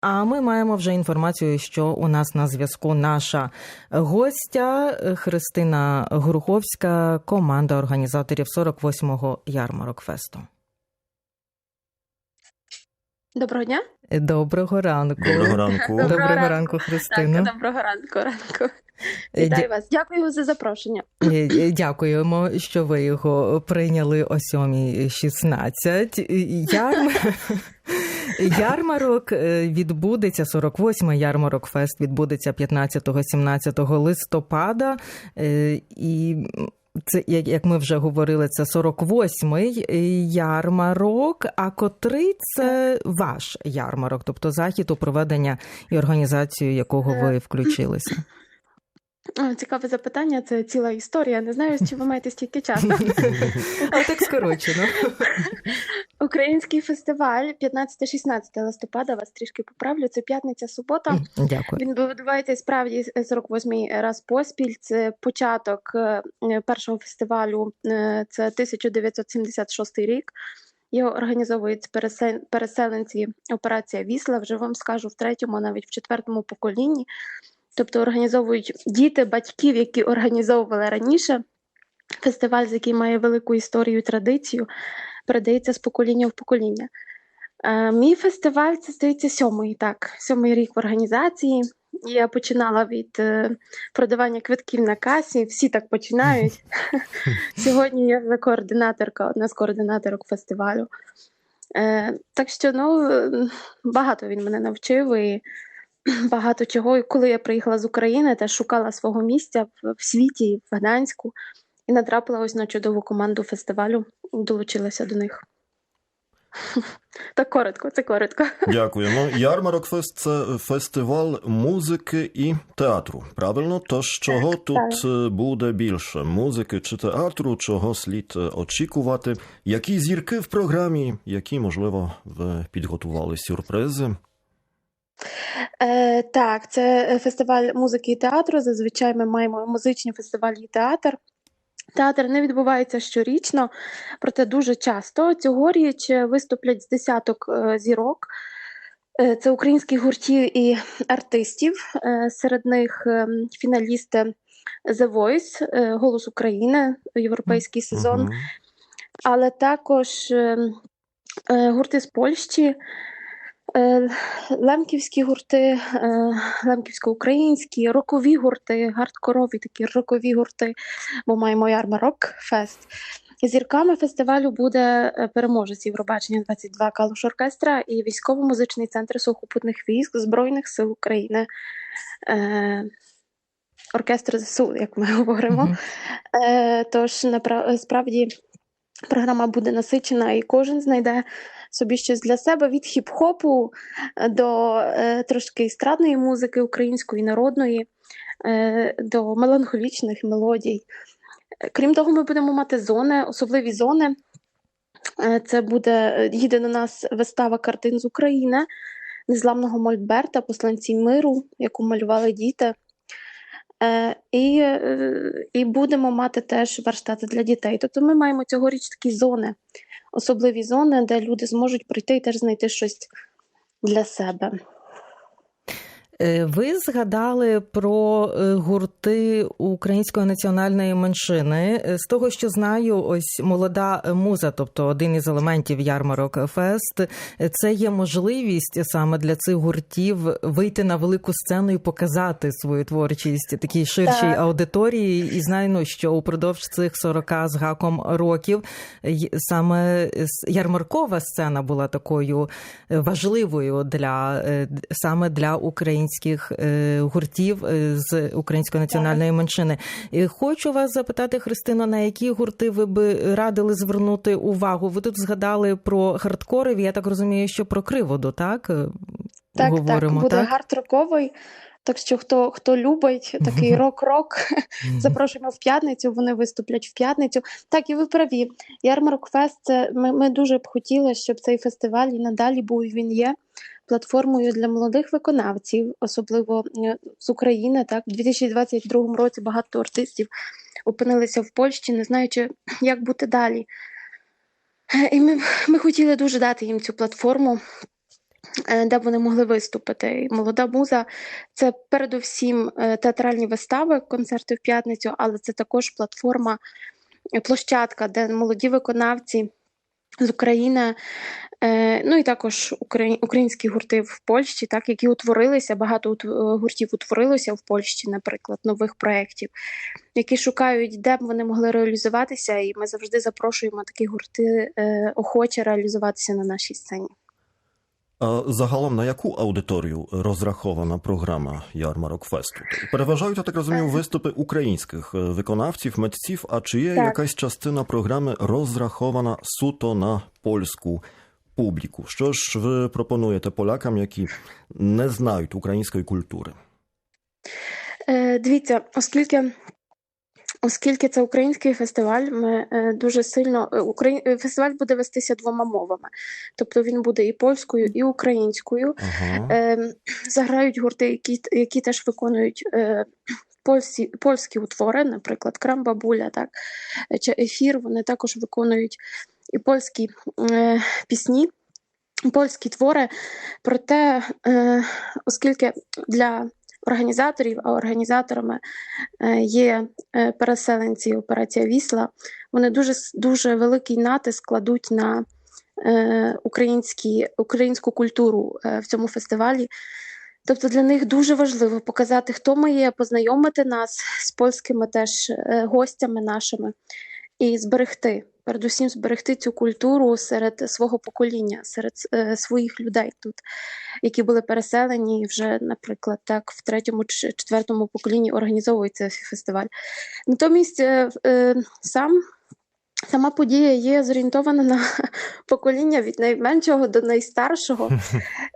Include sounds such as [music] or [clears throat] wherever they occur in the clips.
А ми маємо вже інформацію, що у нас на зв'язку наша гостя Христина Груховська, команда організаторів 48-го ярмарок фесту. Доброго дня. Доброго ранку. Доброго ранку. Доброго ранку. ранку, Христино. Так, доброго ранку, ранку. Е, Вітаю вас. Дякую за запрошення. Е, е, Дякуємо, що ви його прийняли о 7.16. Ярм... [laughs] Ярмарок е, відбудеться 48-й ярмарок фест відбудеться 15-17 листопада. Е, І це, як як ми вже говорили, це 48-й ярмарок. А котрий це ваш ярмарок, тобто захід у проведення і організацію якого ви включилися? Цікаве запитання, це ціла історія. Не знаю, чи ви маєте стільки часу. [laughs] А так скорочено. [laughs] Український фестиваль 15-16 листопада, вас трішки поправлю. Це п'ятниця, субота. Дякую. Він відбувається справді 48-й раз поспіль. Це початок е, першого фестивалю. е, Це 1976 рік. Його організовують переселенці операція Вісла. Вже вам скажу в третьому, навіть в четвертому поколінні. Тобто організовують діти батьків, які організовували раніше. Фестиваль, який має велику історію і традицію, передається з покоління в покоління. Е, мій фестиваль це здається сьомий, так, сьомий рік в організації. Я починала від е, продавання квитків на касі. Всі так починають. [laughs] Сьогодні я вже координаторка, одна з координаторок фестивалю. Е, так що ну, багато він мене навчив і багато чого. І коли я приїхала з України, теж шукала свого місця в, світі, в Гданську, і натрапила ось на чудову команду фестивалю, долучилася до них. [laughs] Так коротко, це коротко. Дякуємо. Ярмарок фест це фестиваль музики і театру. Правильно? Тож чого тут е, буде більше? Музики чи театру? Чого слід е, очікувати? Які зірки в програмі? Які, можливо, ви підготували сюрпризи? Е, так, це фестиваль музики і театру. Зазвичай ми маємо музичні фестивалі і театр. Театр не відбувається щорічно, проте дуже часто. Цьогоріч виступлять з десяток е, зірок. Е, Це українські гуртів і артистів. Е, Серед них е, фіналісти The Voice, е, Голос України, європейський сезон, але також е, е, гурти з Польщі, е, лемківські гурти, е, лемківсько-українські, рокові гурти, гардкорові такі рокові гурти, бо маємо ярмарок фест. Зірками фестивалю буде е, переможець Євробачення 22 Калуш Оркестра і військово-музичний центр сухопутних військ Збройних сил України. Е, Оркестр ЗСУ, як ми говоримо. Е, Тож справді програма буде насичена, і кожен знайде собі щось для себе від хіп-хопу е, до е, трошки естрадної музики української народної, е, до меланхолічних мелодій. Крім того, ми будемо мати зони, особливі зони. Е, Це буде е, їде до нас вистава картин з України, незламного Мольберта, посланці миру, яку малювали діти. Е, І, е, і будемо мати теж верстати для дітей. Тобто ми маємо цьогоріч такі зони, особливі зони, де люди зможуть прийти і теж знайти щось для себе. Е, Ви згадали про е, гурти української національної меншини. Е, З того, що знаю, ось молода муза, тобто один із елементів ярмарок Фест, це є можливість саме для цих гуртів вийти на велику сцену і показати свою творчість такій ширшій Так. аудиторії. І знаю, ну, що упродовж цих 40 з гаком років саме ярмаркова сцена була такою важливою для саме для українських е, гуртів е, з української національної меншини. І Хочу вас запитати, Христино, на які гурти ви би радили звернути увагу? Ви тут згадали про хардкорів. Я так розумію, що про криводу, так? Е, Так, Говоримо, так, буде так? гард-роковий. Так що хто, хто любить такий [laughs] рок-рок, запрошуємо в п'ятницю. Вони виступлять в п'ятницю. Так, і ви праві. Ярмарок Фест. Це ми, ми дуже б хотіли, щоб цей фестиваль і надалі був. Він є платформою для молодих виконавців, особливо е, з України. Так, у 2022 році багато артистів опинилися в Польщі, не знаючи, як бути далі. І ми, ми хотіли дуже дати їм цю платформу. е, де вони могли виступити. Молода муза це передусім е, театральні вистави, концерти в п'ятницю, але це також платформа, площадка, де молоді виконавці з України, е, ну і також украї- українські гурти в Польщі, так, які утворилися, багато е, гуртів утворилося в Польщі, наприклад, нових проєктів, які шукають, де б вони могли реалізуватися, і ми завжди запрошуємо такі гурти е, охоче реалізуватися на нашій сцені. Загалом на яку аудиторію розрахована програма Ярмарок Фесту? Переважають, я так розумію, виступи українських е, виконавців, митців, а чи є Так. якась частина програми розрахована суто на польську публіку? Що ж ви пропонуєте полякам, які не знають української культури? Е, Дивіться, оскільки. Оскільки це український фестиваль, ми е, дуже сильно е, Украї... е, фестиваль буде вестися двома мовами, тобто він буде і польською, і українською. Ага. Е, Заграють гурти, які, які теж виконують польські, польські утвори, наприклад, Крамбабуля, так чи ефір. Вони також виконують і польські пісні, польські твори. Проте, оскільки для організаторів, а організаторами е, є е, переселенці операція Вісла, вони дуже дуже великий натиск кладуть на е, українські, українську культуру в цьому фестивалі. Тобто для них дуже важливо показати, хто ми є, познайомити нас з польськими теж гостями нашими і зберегти, передусім зберегти цю культуру серед свого покоління, серед е, своїх людей тут, які були переселені і вже, наприклад, так в третьому чи четвертому поколінні організовується фестиваль. Натомість е, е, сам. Сама подія є зорієнтована на [laughs] покоління від найменшого до найстаршого.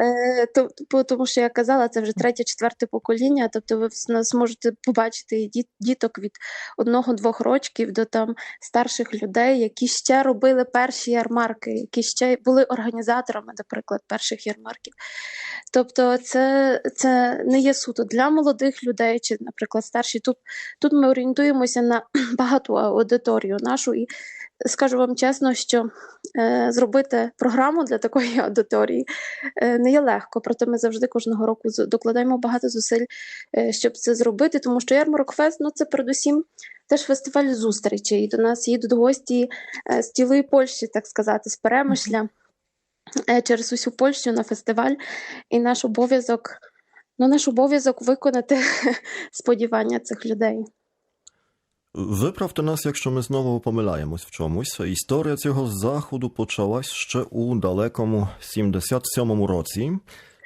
Е, тому що я казала, це вже третє, четверте покоління. Тобто, ви в нас можете побачити діток від одного-двох рочків до там старших людей, які ще робили перші ярмарки, які ще були організаторами, наприклад, перших ярмарків. Тобто, це, це не є суто для молодих людей, чи, наприклад, старші. Тут, тут ми орієнтуємося на [clears throat] багату аудиторію нашу і. Скажу вам чесно, що е, зробити програму для такої [laughs] аудиторії е, не є легко, проте ми завжди кожного року докладаємо багато зусиль, е, щоб це зробити, тому що Ярмарок Фест ну, це передусім теж фестиваль зустрічей. І до нас їдуть гості е, з цілої Польщі, так сказати, з Перемишля е, через усю Польщу на фестиваль. І наш обов'язок, ну, наш обов'язок виконати [laughs] сподівання цих людей. Виправте нас, якщо ми знову помиляємось в чомусь. Історія цього заходу почалась ще у далекому 77-му році.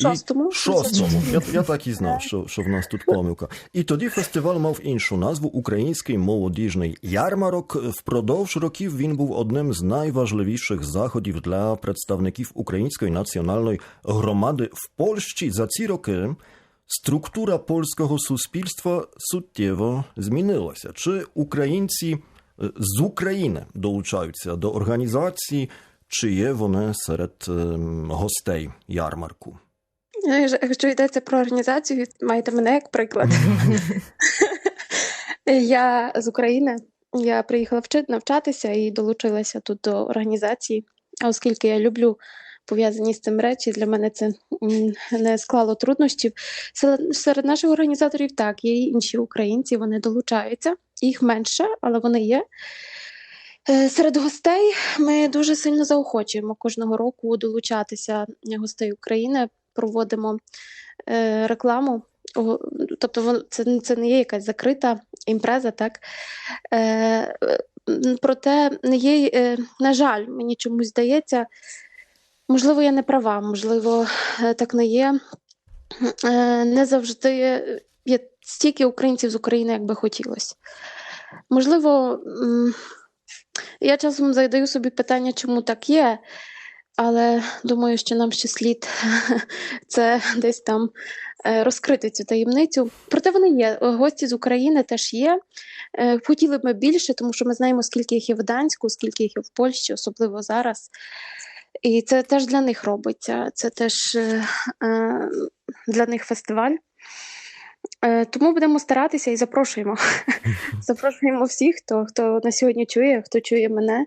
І- Шостому? Шостому. Я, я так і знав, що, що в нас тут помилка. І тоді фестиваль мав іншу назву Український молодіжний ярмарок. Впродовж років він був одним з найважливіших заходів для представників української національної громади в Польщі. За ці роки структура польського суспільства суттєво змінилася. Чи українці е, з України долучаються до організації, чи є вони серед ем, гостей ярмарку? Е, Якщо йдеться про організацію, маєте мене як приклад. [laughs] Я з України. Я приїхала вчити навчатися і долучилася тут до організації. Оскільки я люблю пов'язані з цим речі, для мене це не склало труднощів. Серед- наших організаторів так, є інші українці, вони долучаються. Їх менше, але вони є. Е, Серед гостей ми дуже сильно заохочуємо кожного року долучатися гостей України, проводимо е, рекламу. Тобто це, це не є якась закрита імпреза, так? Е, проте не є, на жаль, мені чомусь здається, можливо, я не права, можливо, е, так не є. Е, не завжди є стільки українців з України, як би хотілося. Можливо, я часом задаю собі питання, чому так є, але думаю, що нам ще слід [laughs] це десь там е, розкрити цю таємницю. Проте вони є. Гості з України теж є. Е, Хотіли б ми більше, тому що ми знаємо, скільки їх є в Данську, скільки їх є в Польщі, особливо зараз. І це теж для них робиться. Це теж е, е, для них фестиваль. Е, Тому будемо старатися і запрошуємо. [laughs] запрошуємо всіх, хто, хто на сьогодні чує, хто чує мене.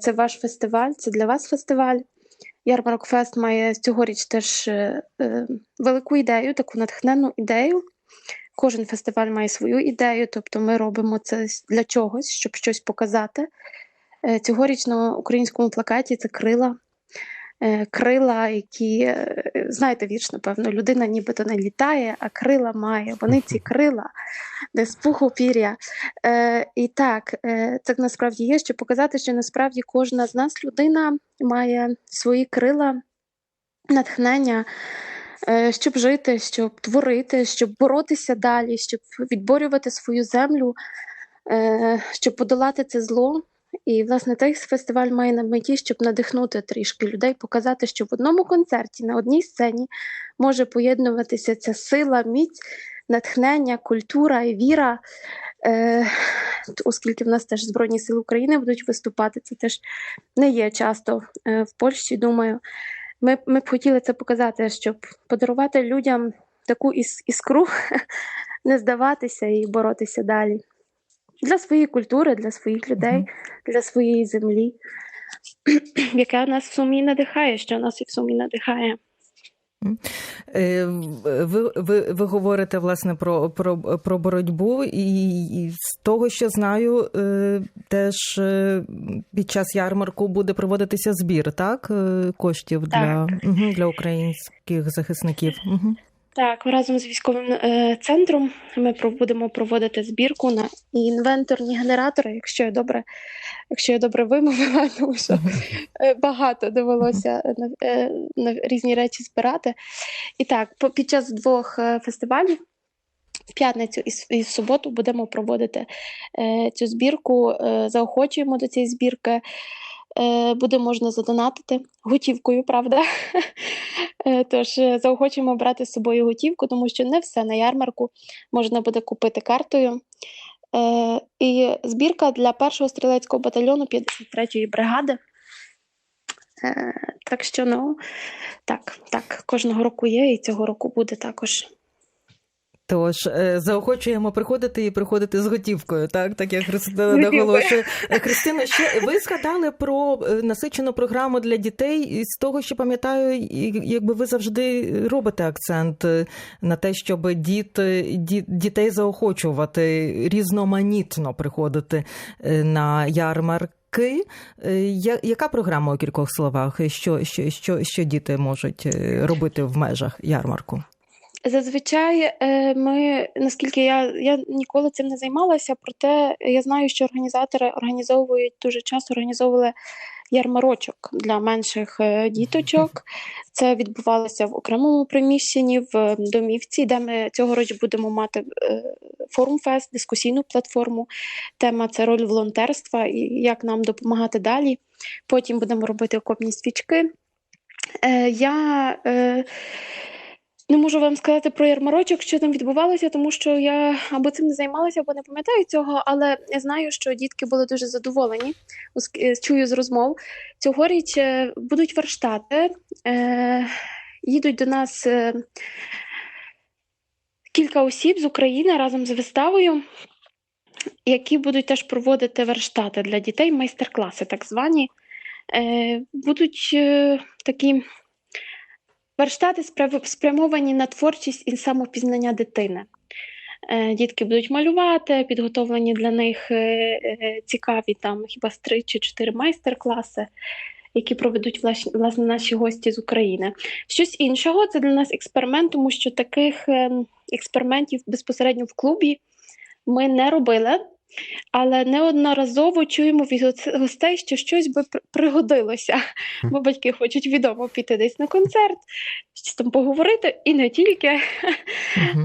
Це ваш фестиваль, це для вас фестиваль. Ярмарок Фест має цьогоріч теж велику ідею, таку натхненну ідею. Кожен фестиваль має свою ідею, тобто ми робимо це для чогось, щоб щось показати. Е, Цьогоріч на українському плакаті це крила. Е, Крила, які, е, знаєте, вірш, напевно, людина нібито не літає, а крила має. Вони ці крила, де з пуху пір'я. Е, і так, е, це насправді є, щоб показати, що насправді кожна з нас людина має свої крила, натхнення, е, щоб жити, щоб творити, щоб боротися далі, щоб відборювати свою землю, е, щоб подолати це зло. І, власне, цей фестиваль має на меті, щоб надихнути трішки людей, показати, що в одному концерті на одній сцені може поєднуватися ця сила, міць, натхнення, культура і віра. Е, оскільки в нас теж Збройні Сили України будуть виступати, це теж не є часто е, в Польщі, думаю. Ми, ми б хотіли це показати, щоб подарувати людям таку іс- іскру, [laughs] не здаватися і боротися далі. Для своєї культури, для своїх людей, Мгм. для своєї землі, [clears throat] яка нас в сумі надихає, що нас і в сумі надихає. Е, Ви, ви, ви говорите власне про, про, про боротьбу, і, і з того, що знаю, е, теж е, під час ярмарку буде проводитися збір, так? Коштів для, Мгм, для українських захисників. Угу. Так, разом з військовим е, центром ми будемо проводити збірку на інвенторні генератори, якщо я добре, якщо я добре вимовила, [laughs] тому що е, багато довелося на, е, на різні речі збирати. І так, по- під час двох е, фестивалів. В п'ятницю і і в суботу будемо проводити е, цю збірку. Е, заохочуємо до цієї збірки. Е, буде можна задонатити готівкою, правда? [laughs] Е, Тож е, заохочуємо брати з собою готівку, тому що не все на ярмарку можна буде купити картою. І збірка для першого стрілецького батальйону 53-ї бригади. Так що, ну так, так, кожного року є, і цього року буде також. Тож е, заохочуємо приходити і приходити з готівкою, так так як Христина наголошує. Е, Христина, ще ви згадали про е, насичену програму для дітей, і з того, що пам'ятаю, якби ви завжди робите акцент на те, щоб діти ді- дітей заохочувати різноманітно приходити на ярмарки. Я- Яка програма у кількох словах? Що, що, що, що діти можуть робити в межах ярмарку? Зазвичай е, ми, наскільки я, я ніколи цим не займалася, проте я знаю, що організатори організовують дуже часто організовували ярмарочок для менших е, діточок. Це відбувалося в окремому приміщенні в домівці, де ми цього року будемо мати е, форум-фест, дискусійну платформу. Тема це роль волонтерства і як нам допомагати далі. Потім будемо робити окопні свічки. Я не можу вам сказати про ярмарочок, що там відбувалося, тому що я або цим не займалася, або не пам'ятаю цього, але знаю, що дітки були дуже задоволені. е, Чую з розмов. Цьогоріч е, будуть верштати. Е, їдуть до нас кілька осіб з України разом з виставою, які будуть теж проводити верштати для дітей, майстер-класи, так звані. Будуть такі Верштати спрямовані на творчість і самопізнання дитини. Е, Дітки будуть малювати, підготовлені для них е, е, цікаві там хіба з три чи чотири майстер-класи, які проведуть власне, наші гості з України. Щось іншого це для нас експеримент, тому що таких ем, експериментів безпосередньо в клубі ми не робили. Але неодноразово чуємо від гостей, що щось би пригодилося. Бо батьки хочуть відомо піти десь на концерт, щось там поговорити, і не тільки.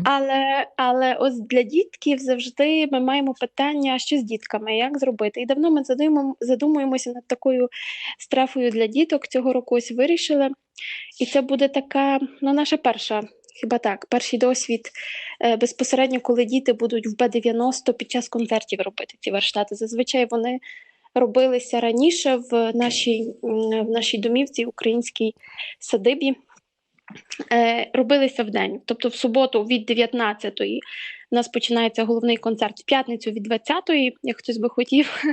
Але, але ось для дітків завжди ми маємо питання, що з дітками, як зробити. І давно ми задумуємося над такою стрефою для діток. Цього року ось вирішили. І це буде така, ну, наша перша, хіба так, перший досвід е, безпосередньо, коли діти будуть в Б-90 під час концертів робити ці верштати. Зазвичай вони робилися раніше в нашій, в нашій домівці, українській садибі. е, робилися в день. Тобто в суботу від 19-ї у нас починається головний концерт в п'ятницю від 20-ї, як хтось би хотів.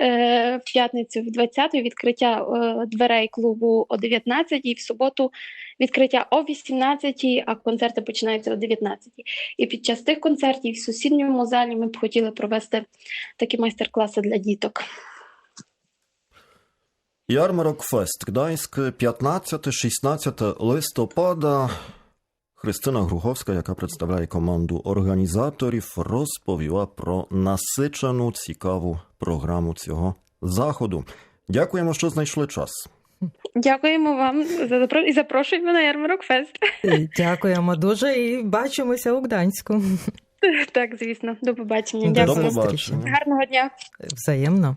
Е, В п'ятницю від 20-ї відкриття дверей клубу о 19-й, в суботу відкриття о 18-й, а концерти починаються о 19-й. І під час тих концертів в сусідньому залі ми б хотіли провести такі майстер-класи для діток. Ярмарок Фест Гданськ 15-16 листопада. Христина Груховська, яка представляє команду організаторів, розповіла про насичену цікаву програму цього заходу. Дякуємо, що знайшли час. Дякуємо вам за запро- і запрошуємо на ярмарок фест. Дякуємо дуже і бачимося у Гданську. Так, звісно, до побачення. Дякую. До побачення. Гарного дня. Взаємно.